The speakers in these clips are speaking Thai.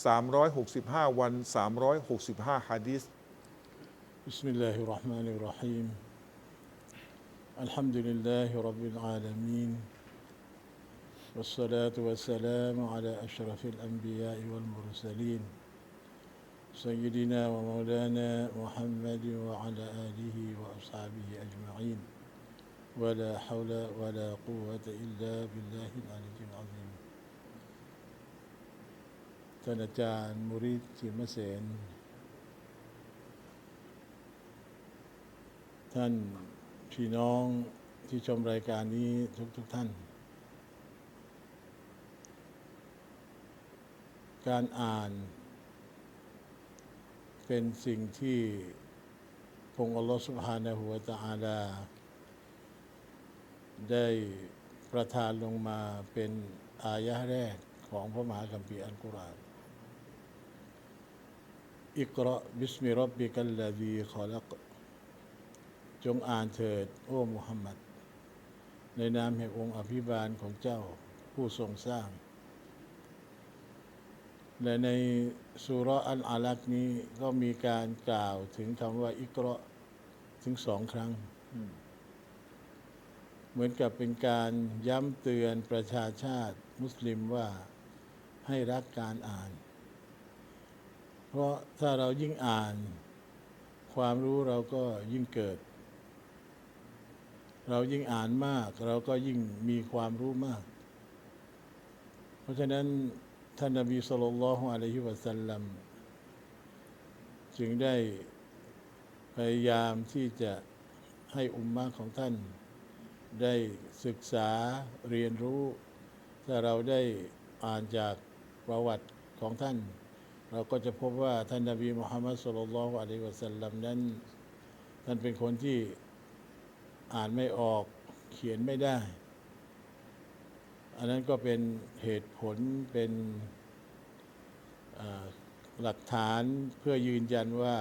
365 วัน 365ฮะดิษ بسم الله الرحمن الرحيم الحمد لله رب العالمين والصلاة والسلام على أشرف الأنبياء والمرسلين سيدنا ومولانا محمد وعلى آله وأصحابه أجمعين ولا حول ولا قوة إلا بالله العلي العظيم ท่านอาจารย์มุริดจิมเสน ท่านพี่น้องที่ชมรายการนี้ทุกทุกๆท่าน การอ่าน เป็นสิ่งที่พระองค์อัลลอฮฺสุบฮานะฮูวตะอาลา ได้ประทานลงมาเป็นอายะห์แรกของพระมหาคัมภีร์อัลกุรอาน อิกราบิสมิรับบิกัลลดีขอลัก จงอ่านเถิด โอ้มุฮัมมัด ในนามแห่งองค์อภิบาลของเจ้าผู้ทรงสร้าง และในสุรอัลอาลักนี้ก็มีการกล่าวถึงคำว่าอิกระถึงสองครั้ง เหมือนกับเป็นการย้ำเตือนประชาชาติมุสลิมว่าให้รักการอ่าน เพราะถ้าเรายิ่งอ่าน ความรู้เราก็ยิ่งเกิด เรายิ่งอ่านมาก เราก็ยิ่งมีความรู้มาก เพราะฉะนั้นท่านนบีสุลต่านละฮ์อะลัยฮิวะสัลลัมจึงได้พยายามที่จะให้อุมมะของท่าน ได้ศึกษาเรียนรู้ ถ้าเราได้อ่านจากประวัติของท่าน เราก็จะพบว่าท่านนบีมุฮัมมัดสุลลัลลอฮุอะลัยวะสัลลัมนั้น ท่านเป็นคนที่อ่านไม่ออกเขียนไม่ได้ อันนั้นก็เป็นเหตุผลเป็นหลักฐานเพื่อยืนยันว่า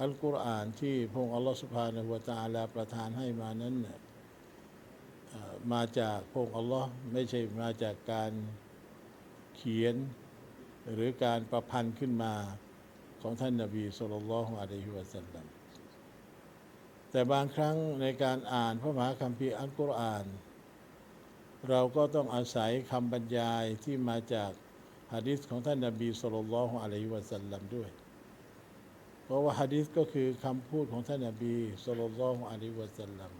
อัลกุรอานที่พงอัลลอฮฺสุบฮานะฮูวตะอาลาประทานให้มานั้นน่ะเอ่อมาจากพงอัลลอฮ์ไม่ใช่มาจากการเขียน หรือการประพันธ์ขึ้นมาของท่านนบีสุลต่านละฮ์อะลัยฮิวะสัลลัมแต่บางครั้งในการอ่านพระมหาคัมภีร์อัลกุรอาน เราก็ต้องอาศัยคำบรรยายที่มาจากฮะดิษของท่านนบีสุลต่านละฮ์อะลัยฮิวะสัลลัมด้วย เพราะว่าฮะดิษก็คือคำพูดของท่านนบีสุลต่านละฮ์อะลัยฮิวะสัลลัม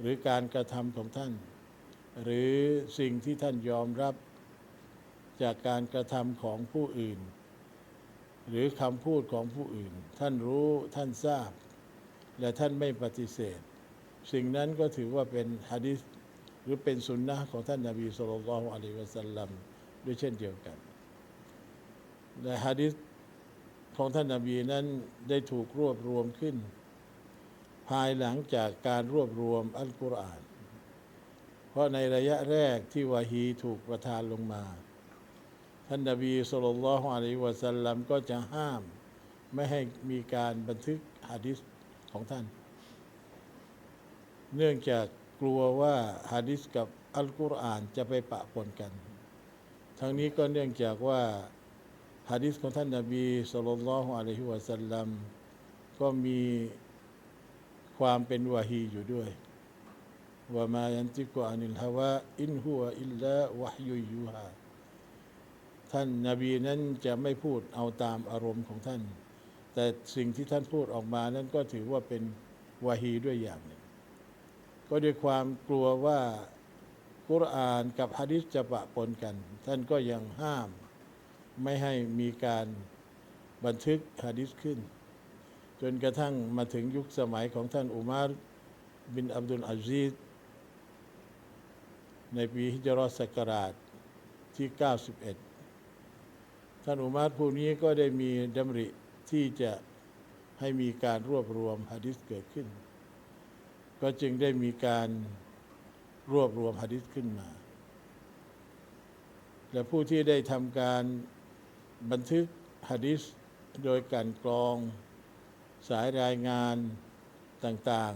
หรือการกระทำของท่าน หรือสิ่งที่ท่านยอมรับ จากการกระทำของผู้อื่น หรือคำพูดของผู้อื่น ท่านรู้ท่านทราบ และท่านไม่ปฏิเสธ สิ่งนั้นก็ถือว่าเป็นฮะดิษหรือเป็นสุนนะของท่านนาบีสุลต่านอะลัยวะสัลลัมด้วยเช่นเดียวกัน และฮะดิษของท่านนาบีนั้นได้ถูกรวบรวมขึ้น ภายหลังจากการรวบรวมอัลกุรอาน เพราะในระยะแรกที่วาฮีถูกประทานลงมา ท่านนบีสุลต่านละฮ์อะลัยฮิวะสัลลัมก็จะห้าม ไม่ให้มีการบันทึกฮะดิษของท่าน เนื่องจากกลัวว่าฮะดิษกับอัลกุรอานจะไปปะปนกัน ทั้งนี้ก็เนื่องจากว่าฮะดิษของท่านนบีสุลต่านละฮ์อะลัยฮิวะสัลลัมก็มีความเป็นวาฮีอยู่ด้วยว่ามายันติกอานิลฮาวาอินฮุวะอิลลาวะฮยุยูฮา ท่านนาบีนั้นจะไม่พูดเอาตามอารมณ์ของท่าน แต่สิ่งที่ท่านพูดออกมานั้นก็ถือว่าเป็นวาฮีด้วยอย่างหนึ่ง ก็ด้วยความกลัวว่ากุรอานกับฮะดิษจะปะปนกัน ท่านก็ยังห้ามไม่ให้มีการบันทึกฮะดิษขึ้น จนกระทั่งมาถึงยุคสมัยของท่านอุมารบินอับดุลอาซีซในปีฮิจรัสกราชที่ 91 ท่านอุมารผู้นี้ก็ได้มีดำริที่จะให้มีการรวบรวมฮะดิษเกิดขึ้น ก็จึงได้มีการรวบรวมฮะดิษขึ้นมา และผู้ที่ได้ทำการบันทึกฮะดิษโดยการกรองสายรายงานต่าง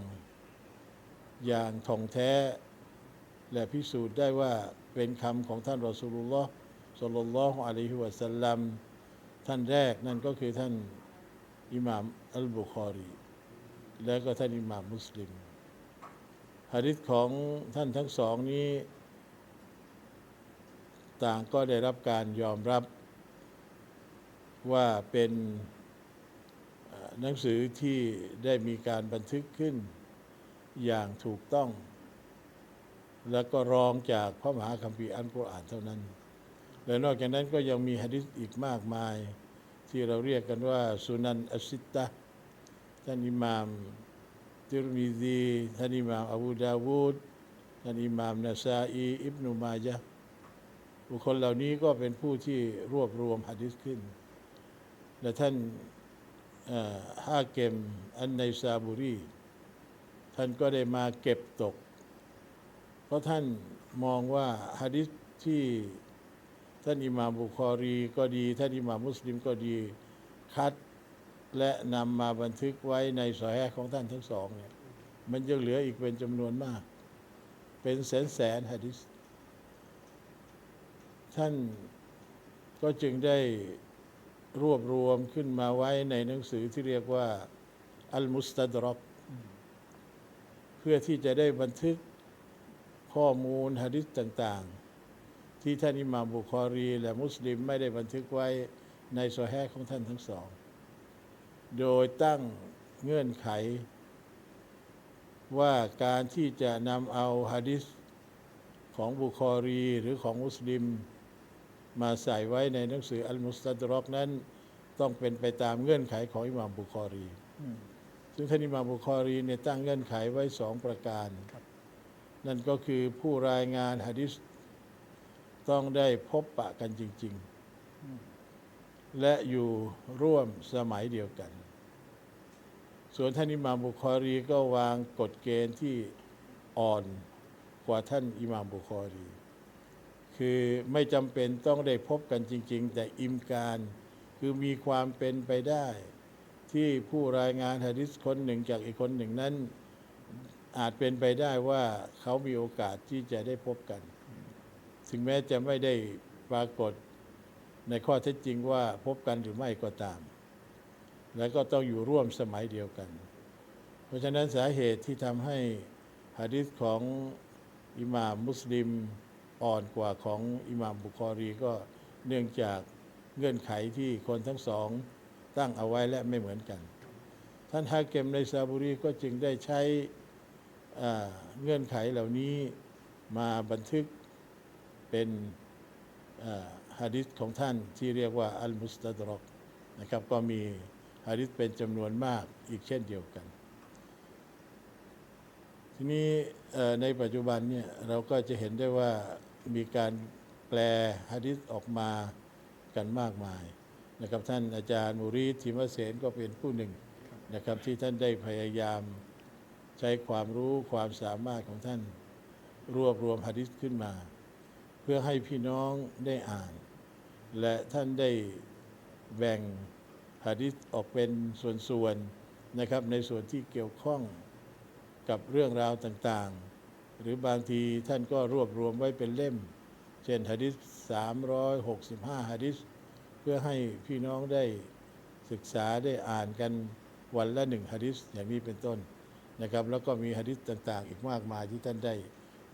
ๆ อย่างท่องแท้ และพิสูจน์ได้ว่าเป็นคำของท่านรอสูลุลลอฮ์ สัลลัลลอฮุอะลัยฮิวะสัลลัมท่านแรกนั่นก็คือท่านอิหม่ามอัลบุคอรี และก็ท่านอิหม่ามมุสลิมฮะดิษของท่านทั้งสองนี้ ต่างก็ได้รับการยอมรับว่าเป็นหนังสือที่ได้มีการบันทึกขึ้นอย่างถูกต้อง แล้วก็รองจากพระมหาคัมภีร์อัลกุรอานเท่านั้น และนอกจากนั้นก็ยังมีหะดิษอีกมากมาย ที่เราเรียกกันว่าสุนันอัสิตตะท่านอิหม่ามติรมิซีท่านอิหม่ามอบูดาวูดท่านอิหม่ามนาซาอีอิบนุมาญะบุคคลเหล่านี้ก็เป็นผู้ที่รวบรวมหะดิษขึ้น และท่านฮาเกมอันในซาบุรีท่านก็ได้มาเก็บตก เพราะท่านมองว่าหะดิษที่ ท่านอิหม่ามบุคอรีก็ดี ท่านอิหม่ามมุสลิมก็ดี คัดและนำมาบันทึกไว้ในสอยของท่านทั้งสองเนี่ยมันยังเหลืออีกเป็นจำนวนมาก เป็นแสนแสนหะดิษท่านก็จึงได้รวบรวมขึ้นมาไว้ในหนังสือที่เรียกว่า อัลมุสตัดรอกเพื่อที่จะได้บันทึกข้อมูลหะดิษต่าง ๆ ที่ท่านอิหม่ามบุคอรี และมุสลิมไม่ได้บันทึกไว้ในโซแฮของท่านทั้งสอง โดยตั้งเงื่อนไข ว่าการที่จะนำเอาหะดิษของบุคอรีหรือของมุสลิม มาใส่ไว้ในหนังสืออัลมุสตัดรอกนั้น ต้องเป็นไปตามเงื่อนไขของอิหม่ามบุคอรี ซึ่งท่านอิหม่ามบุคอรีเนี่ยตั้งเงื่อนไขไว้สองประการ นั่นก็คือผู้รายงานหะดิษ ต้องได้พบปะกันจริง ๆ และอยู่ร่วมสมัยเดียวกัน ส่วนท่านอิหม่ามบุคอรีก็วางกฎเกณฑ์ที่อ่อนกว่าท่านอิหม่ามบุคอรี คือไม่จำเป็นต้องได้พบกันจริง ๆ แต่อิมการคือมีความเป็นไปได้ ที่ผู้รายงานหะดิษคนหนึ่งจากอีกคนหนึ่งนั้นอาจเป็นไปได้ว่าเขามีโอกาสที่จะได้พบกัน ถึงแม้จะไม่ได้ปรากฏในข้อเท็จจริงว่าพบกันหรือไม่ก็ตาม แล้วก็ต้องอยู่ร่วมสมัยเดียวกัน เพราะฉะนั้นสาเหตุที่ทำให้หะดิษของอิหม่ามมุสลิมอ่อนกว่าของอิหม่ามบุคอรีก็เนื่องจากเงื่อนไขที่คนทั้งสองตั้งเอาไว้และไม่เหมือนกัน ท่านฮาเกมในซาบุรีก็จึงได้ใช้เงื่อนไขเหล่านี้มาบันทึก เป็นฮะดิษของท่านที่เรียกว่าอัลมุสตัดรอกนะครับก็มีฮะดิษเป็นจำนวนมากอีกเช่นเดียวกัน ทีนี้ในปัจจุบันเนี่ยเราก็จะเห็นได้ว่ามีการแปลฮะดิษออกมากันมากมายนะครับท่านอาจารย์มูรีทิมเสนก็เป็นผู้หนึ่งนะครับที่ท่านได้พยายามใช้ความรู้ความสามารถของท่านรวบรวมฮะดิษขึ้นมา พื่อให้พี่น้องได้อ่าน และท่านได้แบ่งฮะดิษออกเป็นส่วนๆนะครับ ในส่วนที่เกี่ยวข้องกับเรื่องราวต่างๆ หรือบางทีท่านก็รวบรวมไว้เป็นเล่ม เช่นหะดิษ365หะดิษเพื่อให้พี่น้องได้ศึกษาได้อ่านกันวันละหนึ่งหะดิษอย่างนี้เป็นต้นนะครับ แล้วก็มีหะดิษต่างๆ อีกมากมายที่ท่านได้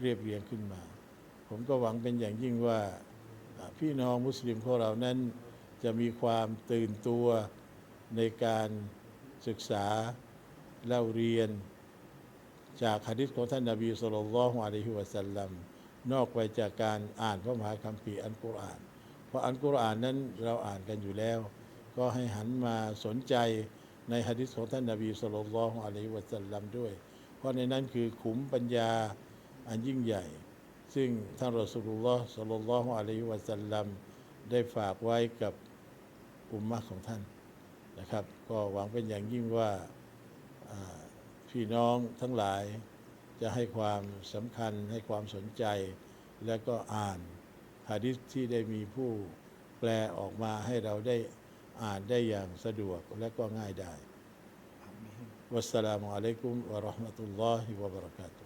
เรียบเรียงขึ้นมา ผมก็หวังเป็นอย่างยิ่งว่าพี่น้องมุสลิมของเรานั้นจะมีความตื่นตัวในการศึกษาเล่าเรียน จากฮะดิษของท่านนบีสุลต่านละฮ์อะลัยฮิวะสัลลัมนอกไปจากการอ่านพระมหาคัมภีร์อันกุรอาน เพราะอันกุรอานนั้นเราอ่านกันอยู่แล้ว ก็ให้หันมาสนใจในฮะดิษของท่านนบีสุลต่านละฮ์อะลัยฮิวะสัลลัมด้วย เพราะในนั้นคือขุมปัญญาอันยิ่งใหญ่ ซึ่งท่านรอสูลุลลอฮ์สัลลัลลอฮุอะลัยฮิวะสัลลัมได้ฝากไว้กับอุมมะของท่านนะครับ ก็หวังเป็นอย่างยิ่งว่าอ่าพี่น้องทั้งหลายจะให้ความสำคัญให้ความสนใจ และก็อ่านหะดิษที่ได้มีผู้แปลออกมาให้เราได้อ่านได้อย่างสะดวกและก็ง่ายได้วัสสลามุอะลัยกุมวะเราะห์มะตุลลอฮิวะบะเราะกาตุฮ์